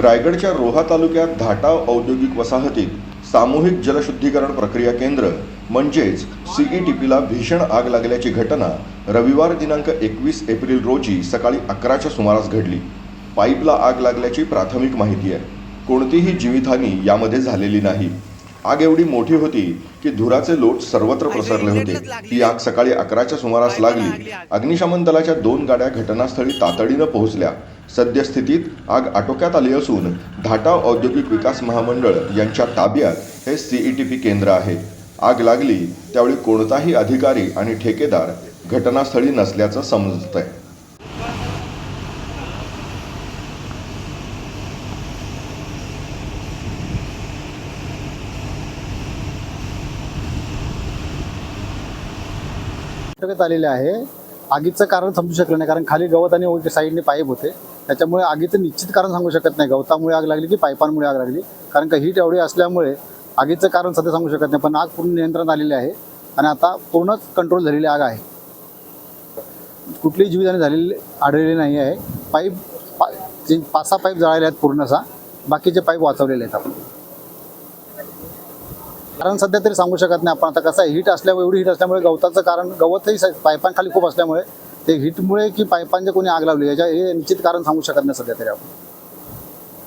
रायगडच्या रोहा तालुक्यात धाटाव औद्योगिक वसाहतीत सामूहिक जलशुद्धीकरण प्रक्रिया केंद्र म्हणजेच सीई टी पीला भीषण आग लागल्याची घटना रविवार दिनांक एकवीस एप्रिल रोजी सकाळी अकराच्या सुमारास घडली. पाईपला आग लागल्याची प्राथमिक माहिती आहे. कोणतीही जीवितहानी यामध्ये झालेली नाही. आग एवढी मोठी होती की धुराचे लोट सर्वत्र पसरले होते. ही आग सकाळी अकराच्या सुमारास लागली. अग्निशमन दलाच्या दोन गाड्या घटनास्थळी तातडीनं पोहोचल्या. सद्यस्थितीत आग आटोक्यात आली असून धाटाव औद्योगिक विकास महामंडळ यांच्या ताब्यात हे सीईटीपी केंद्र आहे. आग लागली त्यावेळी कोणताही अधिकारी आणि ठेकेदार घटनास्थळी नसल्याचं समजतंय. अटकेत आलेले आहे. आगीचं कारण समजू शकलं नाही कारण खाली गवत आणि साईडने पाईप होते. त्याच्यामुळे आगीचं निश्चित कारण सांगू शकत नाही. गवतामुळे आग लागली की पाईपांमुळे आग लागली? कारण का हीट एवढी असल्यामुळे आगीचं कारण सध्या सांगू शकत नाही पण आग पूर्ण नियंत्रण आलेली आहे आणि आता पूर्णच कंट्रोल झालेली आग आहे. कुठलीही जीवितहानी झालेली आढळलेली नाही आहे. पाईप पा पाच सहा पाईप जळाले आहेत पूर्णसा बाकीचे पाईप वाचवलेले आहेत आपण. कारण सध्या तरी सांगू शकत नाही आपण. आता कसं आहे हीट असल्यामुळे एवढी हीट असल्यामुळे गवताचं कारण गवतही स- खूप असल्यामुळे ते हीटमुळे की पाईपांचे कोणी आग लावली याच्या हे निश्चित कारण सांगू शकत नाही सध्या तरी आपण.